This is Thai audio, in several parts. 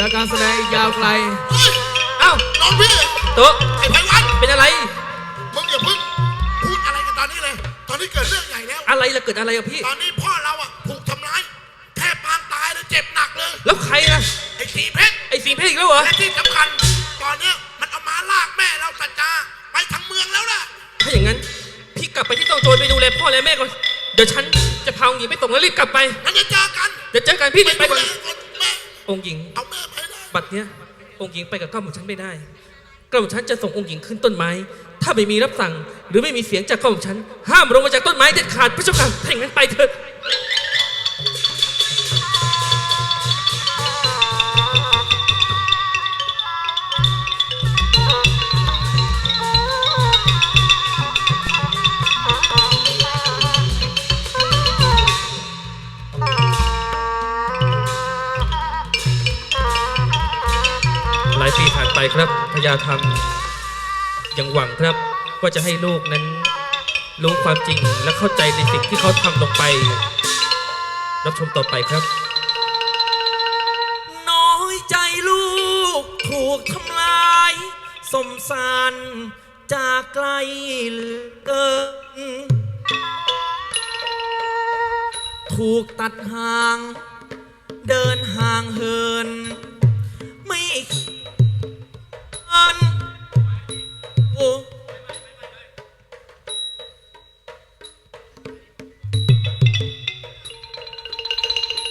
และการแสดงอีกยาวไกลเฮ้ยเอ้าน้องพี่โต๊ะไอ้ไพวันเป็นอะไร มึงอย่าเพิ่งพูดอะไรกันตอนนี้เลย ตอนนี้เกิดเรื่องใหญ่แล้ว อะไรล่ะเกิดอะไรอะพี่ ตอนนี้พ่อเราอะถูกทำร้ายแทบปางตายเลยเจ็บหนักเลย แล้วใครนะไอ้สีเพชรไอ้สิงห์เพชรอีกแล้วเหรอ และที่สำคัญ ตอนเนี้ยมันเอามาลากแม่เราสัจจาไปทั้งเมืองแล้วล่ะ ถ้าอย่างนั้น พี่กลับไปที่ตองโจรไปดูแลพ่อและแม่ก่อน เดี๋ยวฉันจะพาองค์หญิงไปส่งแล้วรีบกลับไปงั้นจะเจอกันเดี๋ยวเจอกันพี่รีบไปไปก่อน ดูแลคนแม่ องค์หญิง เอาแม่ไปได้บัดเนี้ยองค์หญิงไปกับก้าวของฉันไม่ได้ก้าวของฉันจะส่งองค์หญิงขึ้นต้นไม้ ถ้าไม่มีรับสั่ง หรือไม่มีเสียงจากก้าวของฉัน ห้ามลงมาจากต้นไม้เด็ดขาดพระเจ้าค่ะถ้าอย่างนั้นไปเถอะาธรรม ยังหวังครับว่าจะให้ลูกนั้น รู้ความจริงและเข้าใจในสิ่งที่เขาทำลงไป รับชมต่อไปครับ น้อยใจลูกถูกทำลายสมสารจากไกลเหลือเกิน ถูกตัดห่าง เดินห่างเหิน อันโอ้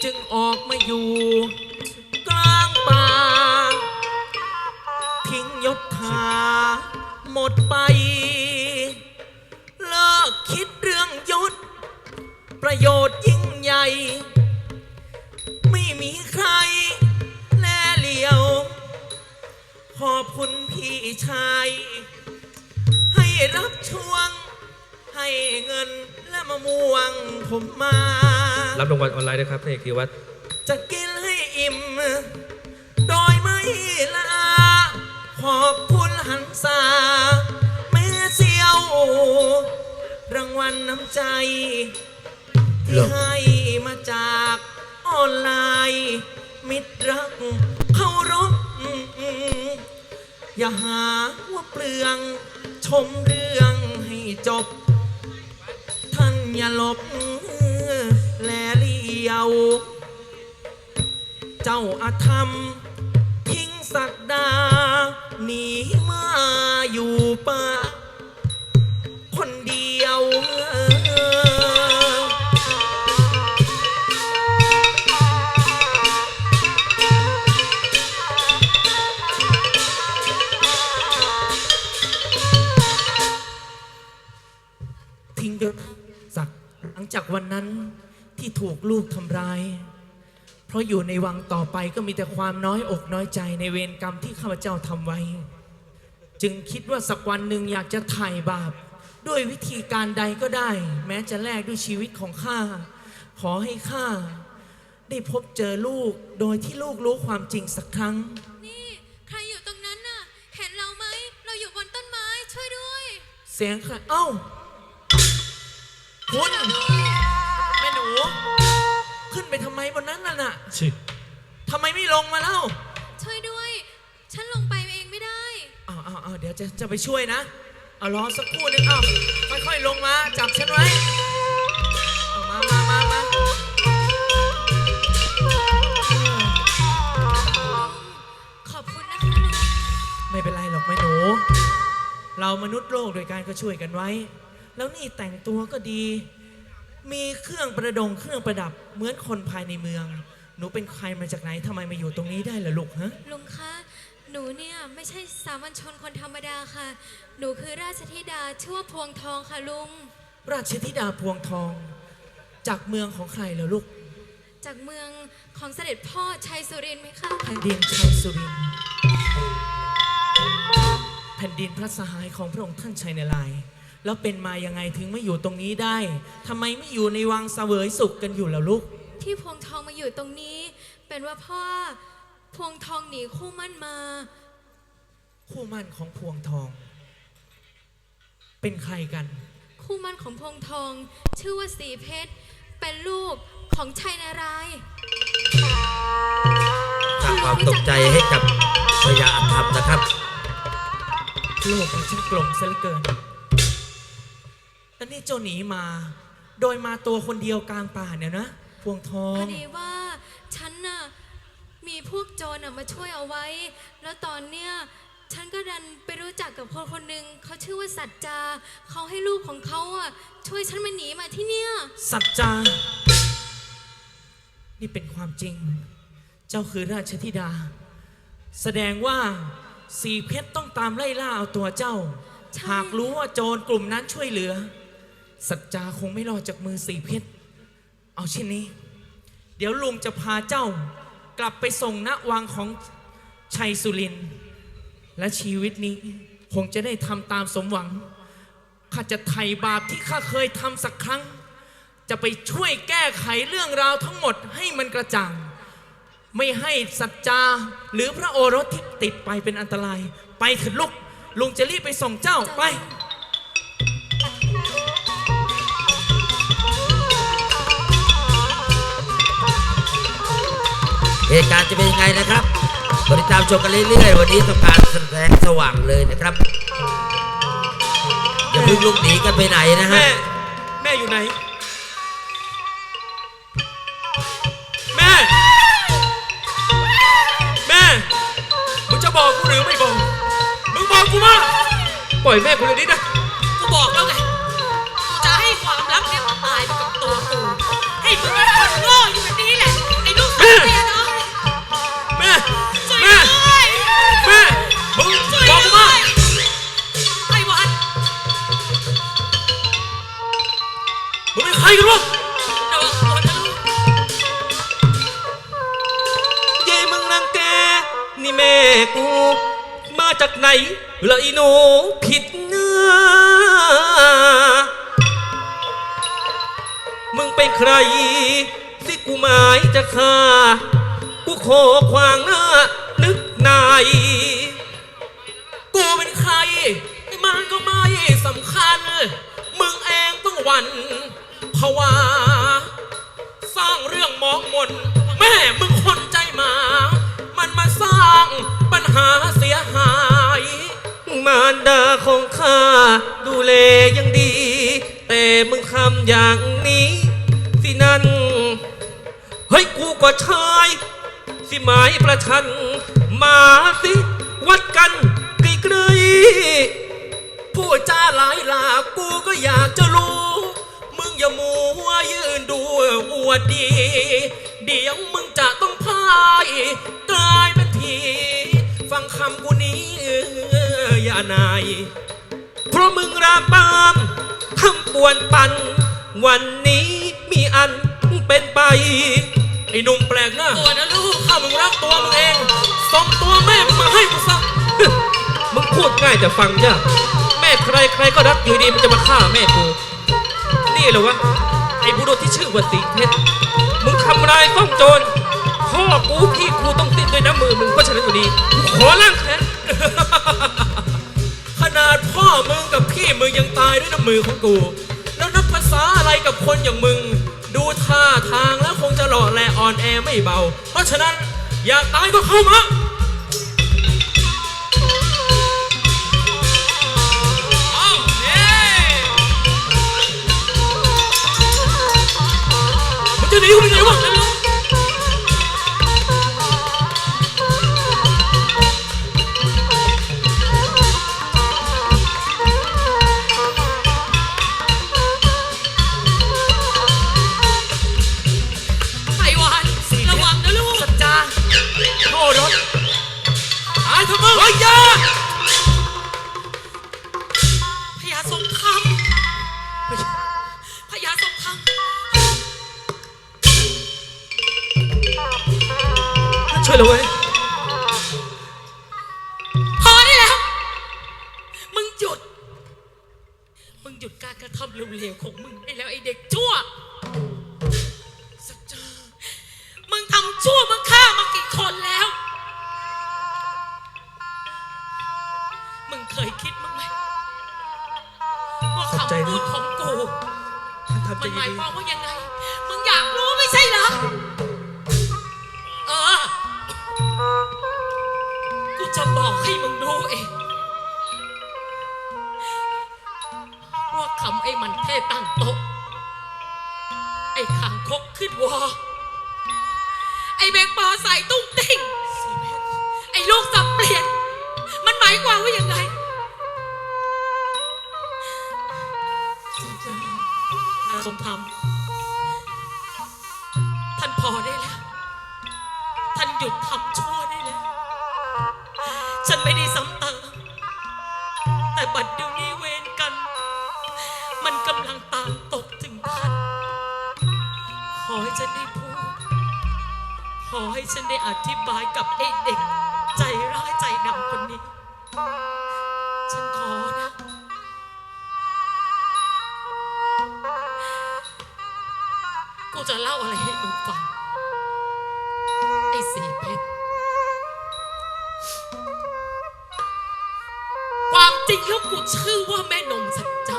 จึงออกมาอยู่ กลางป่า ทิ้งยศถาหมดไป ชาย ให้รับช่วง ให้เงินและมะม่วงผมมา รับรางวัลออนไลน์นะครับพระเอกธีวัฒจะกินให้อิ่ม โดยไม่ลา ขอบคุณหันษาแม่เสียว รางวัลน้ำใจ ที่ให้มาจากออนไลน์ มิตรรักเคารพ อย่าหาว่าเปลือง ชมเรื่องให้จบ ท่านอย่าลบแลเลียว เจ้าอาธรรม ทิ้งสักดาหนีมาอยู่ป่า วันนั้นที่ถูกลูกทำร้าย เพราะอยู่ในวังต่อไปก็มีแต่ความน้อยอกน้อยใจในเวรกรรมที่ข้าพเจ้าทำไว้ จึงคิดว่าสักวันหนึ่งอยากจะไถ่บาป ด้วยวิธีการใดก็ได้ แม้จะแลกด้วยชีวิตของข้า ขอให้ข้าได้พบเจอลูกโดยที่ลูกรู้ความจริงสักครั้ง นี่ใครอยู่ตรงนั้นน่ะ เห็นเราไหม เราอยู่บนต้นไม้ช่วยด้วย เสียงใครเอ้าคุณแม่หนู ขึ้นไปทำไมบนนั้นน่ะน่ะชิทำไมไม่ลงมาเล่าช่วยด้วย ฉันลงไปเองไม่ได้ อ้าวอ้าวอ้าวเดี๋ยวจะจะไปช่วยนะเอารอสักครู่นึงอ้าวค่อยๆลงมาจับฉันไว้เอามามามามาขอบคุณนะคะลุงไม่เป็นไรหรอกแม่หนู เรามนุษย์โลกโดวยกันก็ช่วยกันไว้ แล้วนี่แต่งตัวก็ดี มีเครื่องประดงเครื่องประดับเหมือนคนภายในเมือง หนูเป็นใครมาจากไหนทำไมมาอยู่ตรงนี้ได้ล่ะลูกฮะ ลุงคะ หนูเนี่ยไม่ใช่สามัญชนคนธรรมดาค่ะ หนูคือราชธิดาชื่อว่าพวงทองค่ะลุง ราชธิดาพวงทอง จากเมืองของใครเหรอลูก จากเมืองของเสด็จพ่อชัยสุรินทร์ไหมคะ แผ่นดินชัยสุรินทร์แผ่นดินพระสหายของพระองค์ท่านชัยนารายณ์ แล้วเป็นมายังไงถึงไม่อยู่ตรงนี้ได้ทำไมไม่อยู่ในวังเสวยสุขกันอยู่แล้วลูก ที่พวงทองมาอยู่ตรงนี้ เป็นว่าพ่อพวงทองหนีคู่มั่นมา คู่มั่นของพวงทอง เป็นใครกัน คู่มั่นของพวงทอง ชื่อว่าสีเพชร เป็นลูกของชัยนารายณ์ใครร้างความตกใจให้กับพญาอัธรรมนะครับ โลกของฉันกลมซะเหลือเกินแล้ว นี่เจ้าหนีมา โดยมาตัวคนเดียวกลางป่าเนี่ยนะ พวงทอพองดีว่าฉันน่ะมีพวกโจรน่ะมาช่วยเอาไว้ แล้วตอนเนี้ยฉันก็ดันไปรู้จักกับคนคนหนึ่งเขาชื่อว่าสัจจาเขาให้ลูกของเขาอะช่วยฉันมาหนีมาที่เนี่ย สัจจา นี่เป็นความจริง เจ้าคือราชธิดา แสดงว่าสีเพชรต้องตามไล่ล่าเอาตัวเจ้า ใช่ หากรู้ว่าโจรกลุ่มนั้นช่วยเหลือ สัจจาคงไม่รอดจากมือสีเพชรเอาเช่นนี้ เดี๋ยวลุงจะพาเจ้ากลับไปส่งณวังของชัยสุริน และชีวิตนี้คงจะได้ทำตามสมหวัง ข้าจะไถ่บาปที่ข้าเคยทำสักครั้ง จะไปช่วยแก้ไขเรื่องราวทั้งหมดให้มันกระจ่าง ไม่ให้สัจจาหรือพระโอรสที่ติดไปเป็นอันตราย ไปเถิดลูกลุงจะรีบไปส่งเจ้าไป เหตุการณ์จะเป็นยังไงนะครับกดติดตามชมกันเรื่อยๆ วันนี้ทำการแสดงสว่างเลยนะครับ อย่าเพิ่งลุกหนีกันไปไหนนะฮะ แม่ แม่อยู่ไหน แม่ แม่ มึงจะบอกกูหรือไม่บอก มึงบอกกูมาปล่อยแม่กูเลยนี้นะ กูบอกแล้วไง มึงเป็นใครกันวะระวังตัวนะลูกเย้มึงรังแก นี่แม่กู มาจากไหนละอีหนูผิดเนื้อ มึงเป็นใคร สิกูหมายจะฆ่า กูขอควางหน้า นึกนาย กูเป็นใคร มันก็ไม่สำคัญ มึงเองต้องหวัน ภวา สร้างเรื่องหมองมน แม่มึงคนใจหมา มันมาสร้างปัญหาเสียหาย มารดาของข้าดูแลยังดี แต่มึงทำอย่างนี้ สินั่นเฮ้ยกูก็ชาย สิหมายประชัน มาสิ วัดกันไกลๆพูดจาหลายหลากกูก็อยากจะรู้ อย่ามัวยืนดูอวดดี เดี๋ยวมึงจะต้องพ่ายกลายเป็นผีฟังคำกูนี้อย่านาย เพราะมึงรามปามทำป่วนปัน วันนี้มีอันเป็นไป ไอ้หนุ่มแปลกหน้าตัวนะลูกถ้ามึงรักตัวมึงเองส่งตัวแม่มึงมาให้กูซะมึงพูดง่ายแต่ฟังยากแม่ใครใครก็รักอยู่ดีมันจะมาฆ่าแม่กู นี่เหรอวะไอ้บุรุษที่ชื่อว่าสีเพชรมึงทำลายต้องโจรพ่อกูพี่กูต้องติดด้วยน้ำมือมึงเพราะฉะนั้นอยู่ดีกูขอล้างแค้นขนาดพ่อมึงกับพี่มึงยังตายด้วยน้ำมือของกู แล้วนับภาษาอะไรกับคนอย่างมึง ดูท่าทางแล้วคงจะหล่อแลอ่อนแอไม่เบา เพราะฉะนั้นอยากตายก็เข้ามา มึงจะห วอไอ้เบงปอใส่ตุ้งติ้งไอ้ลูกสับเปลี่ยน มันหมายความว่ายังไงสมธรรมท่านพอได้แล้ว ท่านหยุดทำชั่วได้แล้ว ฉันไม่ได้ซ้ำเติมแต่บัดเดี๋ยวนี้เวรกัน มันกำลังตามตกถึงท่านขอ ให้ฉันได้พูด ขอให้ฉันได้อธิบายกับไอ้เด็ก ใจร้ายใจดำคนนี้ ฉันขอนะ กูจะเล่าอะไรให้มึงฟัง ไอ้สีเพชร ความจริงแล้วกูชื่อว่าแม่นมสัจจา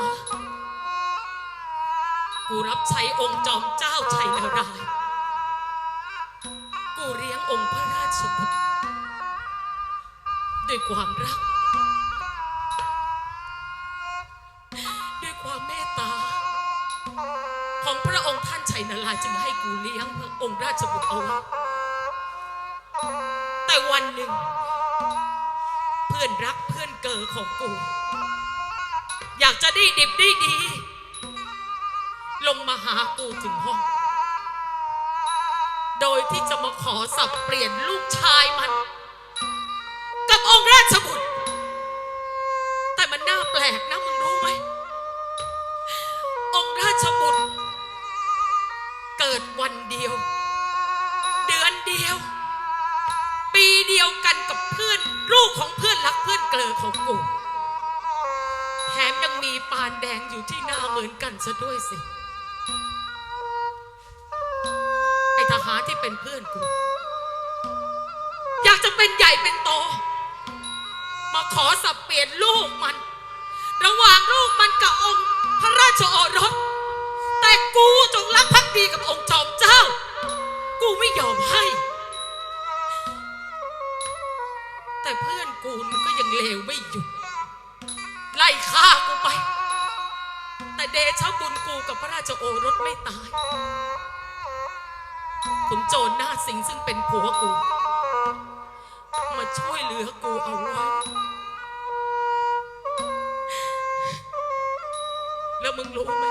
กูรับใช้องค์จอมเจ้าชัยนารายกูเลี้ยงองค์พระราชบุตรด้วยความรัก ด้วยความเมตตา ของพระองค์ท่านชัยนารายจึงให้กูเลี้ยงองค์ราชบุตรเอาไว้แต่วันหนึ่ง เพื่อนรักเพื่อนเกอของกู อยากจะด้ดิบด้ดี งมาหากูถึงห้อง โดยที่จะมาขอสับเปลี่ยนลูกชายมัน กับองค์ราชบุตร แต่มันน่าแปลกนะมึงรู้ไหม องค์ราชบุตร เกิดวันเดียว เดือนเดียว ปีเดียวกันกับเพื่อนลูกของเพื่อนรักเพื่อนเกลอของกูแถมยังมีปานแดงอยู่ที่หน้าเหมือนกันซะด้วยสิ เป็นเพื่อนกู อยากจะเป็นใหญ่เป็นโต มาขอสับเปลี่ยนลูกมัน ระหว่างลูกมันกับองค์พระราชโอรส แต่กูจงรักภักดีกับองค์จอมเจ้า กูไม่ยอมให้ แต่เพื่อนกูมันก็ยังเลวไม่หยุด ไล่ฆ่ากูไป แต่เดชะบุญกูกับพระราชโอรสไม่ตาย ขุนโจรหน้าสิงซึ่งเป็นผัวกู มาช่วยเหลือกูเอาไว้ แล้วมึงรู้ไหม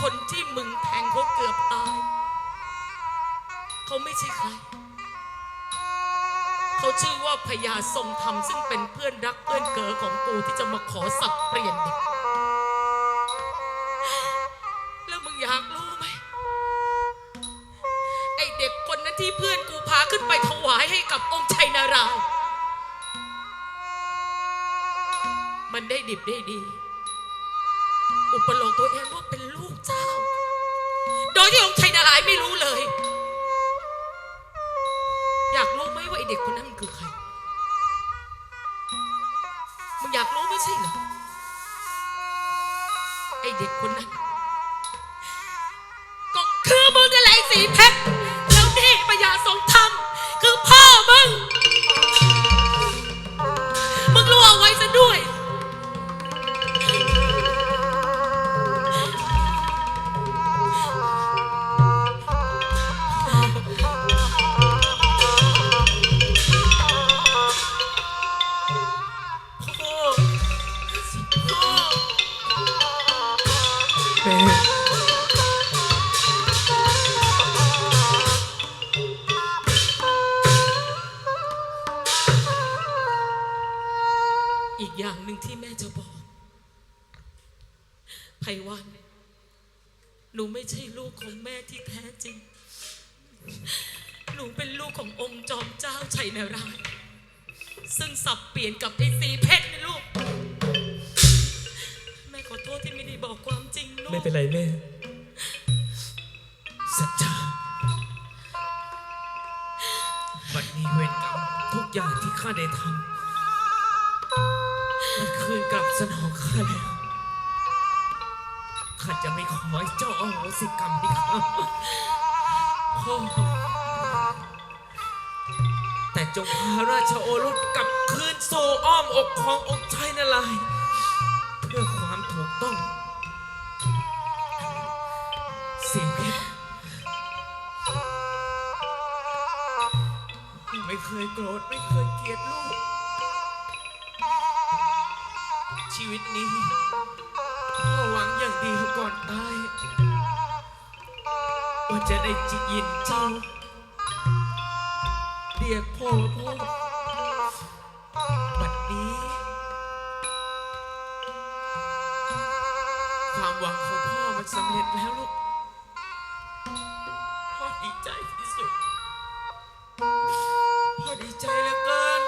คนที่มึงแทงเขาเกือบตาย เขาไม่ใช่ใคร เขาชื่อว่าพญาทรงธรรมซึ่งเป็นเพื่อนรักเพื่อนเกอของกูที่จะมาขอสับเปลี่ยนเด็ก ดิบได้ดี อุปโลกตัวเองว่าเป็นลูกเจ้า โดยที่องค์ชัยนารายไม่รู้เลย อยากรู้ไหมว่าไอเด็กคนนั้นมันคือใคร มึงอยากรู้ไม่ใช่เหรอ ไอเด็กคนนั้น ก็คือมึงนั่นแหละไอ้สีเพชร นึ่งที่แม่จะบอกไพวันหนูไม่ใช่ลูกของแม่ที่แท้จริง หนูเป็นลูกขององค์จอมเจ้าชัยนารายณ์ซึ่งสับเปลี่ยนกับไอ้สีเพชรนะลูก แม่ขอโทษที่ไม่ได้บอกความจริงลูก ไม่เป็นไรแม่ สัจจาวันนี้เวรกรรมทุกอย่างที่ข้าได้ทำ คืนกลับสนองข้าแล้วข้าจะไม่ขอให้เจ้าอโหสิกรรมให้ข้าพ่อแต่จงพาราชโอรสกลับคืนสู่อ้อมอกขององค์ชายนารายณ์เพื่อความถูกต้อง เสียงเพชรไม่เคยโกรธ ไม่เคยเกลียดลูก ชีวิตนี้พ่อหวังอย่างเดียวก่อนตายว่าจะได้จิตยินเจ้าเรียกพ่อพ่อบัดนี้ ความหวังของพ่อมันสำเร็จแล้วลูกพ่อดีใจที่สุดพ่อดีใจเหลือเกิน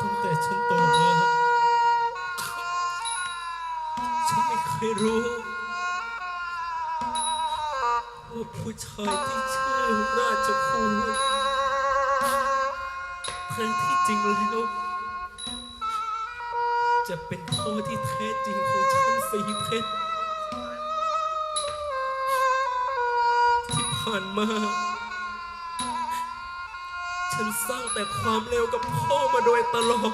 ตั้งแต่ฉันโตมา เคยรู้ว่าผู้ชายที่ชื่อราชครูแท้ที่จริงแล้วจะเป็นพ่อที่แท้จริงของฉันสีเพชรที่ผ่านมา ฉันสร้างแต่ความเลวกับพ่อมาโดยตลอด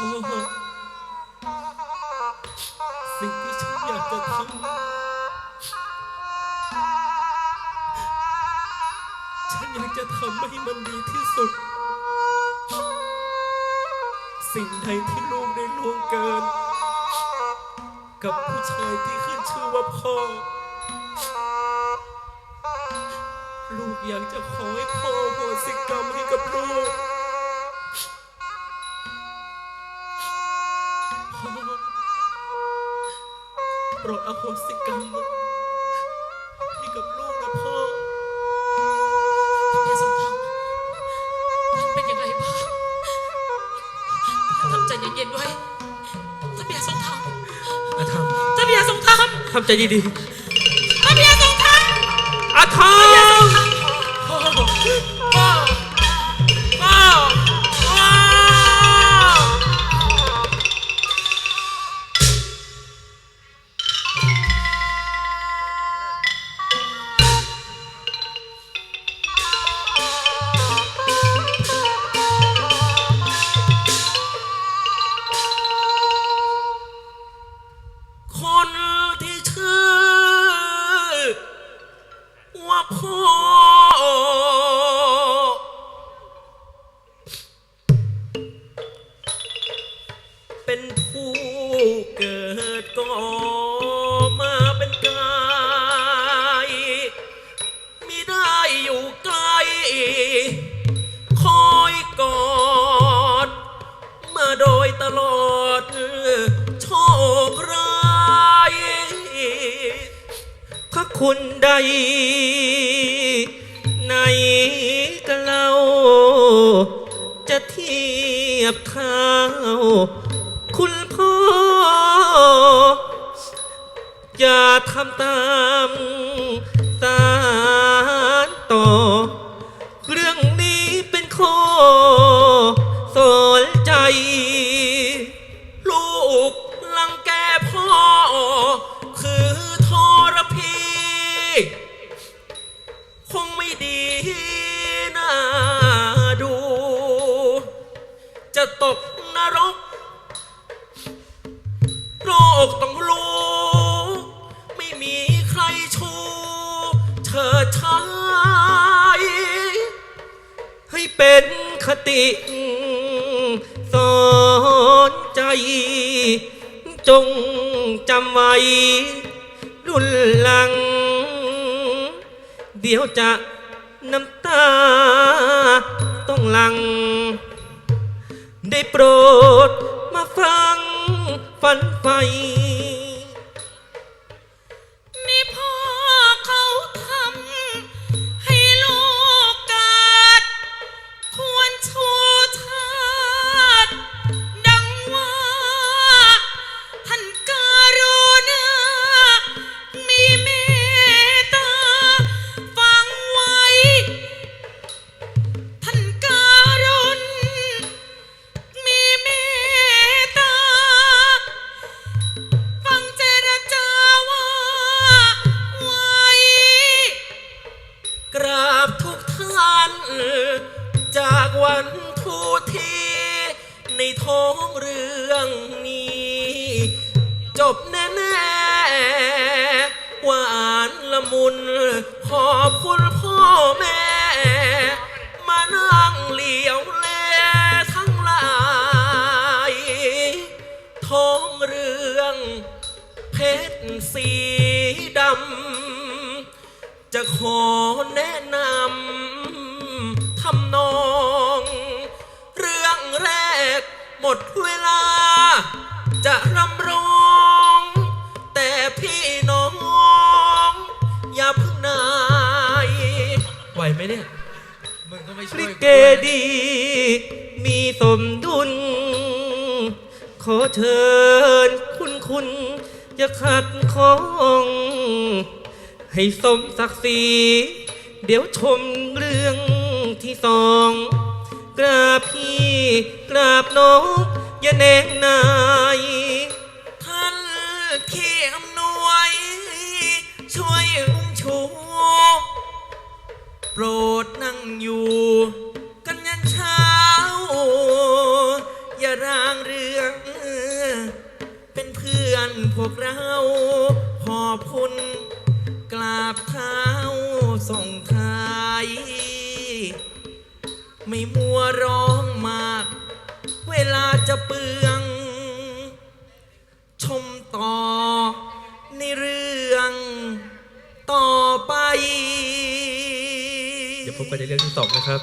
สิ่งที่ฉันอยากจะทำฉันอยากจะทำให้มันดีที่สุด สิ่งใดที่ลูกได้ล่วงเกิน กับผู้ชายที่ขึ้นชื่อว่าพ่อ ลูกอยากจะขอให้พ่อโหสิกรรมให้กับลูก รดอโหสิกรรมให้กับลูกนะพ่อท่านพี่สงธรรมท่านเป็นอย่างไรบ้างท่านทำใจเย็นๆไว้ท่านพี่สงธรรมอาธรรมท่านพี่สงธรรมทำใจดีท่ คุณพ่อ อย่าทำตามสารต่อ เรื่องนี้เป็นข้อสนใจ ลูกลังแกพ่อ กต้องรู้ ไม่มีใครชูเชิดชายให้เป็นคติสอนใจ จงจำไว้ รุ่นหลัง เดี๋ยวจะน้ำตา ต้องหลัง ได้โปรดมาฟัง ฝันไฟ จะขอแนะนำทำนอง เรื่องแรกหมดเวลา จะรำร้อง แต่พี่น้อง อย่าเพึ่งนายไหวไหมเนี่ยมึงก็ไม่ช่วยลิเกดี มีสมดุล ขอเชิญคุณคุณอย่าขัดข้อง ให้สมศักดิ์ศรีเดี๋ยวชมเรื่องที่สอง กราบพี่กราบน้องอย่าแนงนาย ท่านที่อำนวย ช่วยอุ้มชู โปรดนั่งอยู่ กันยันเช้า อย่ารางเรื่อง เป็นเพื่อนพวกเรา ขอบคุณ กราบเท้าส่งท้าย ไม่มัวร้องมาก เวลาจะเปลือง ชมต่อในเรื่องต่อไป เดี๋ยวพบกันในเรื่องที่สองนะครับ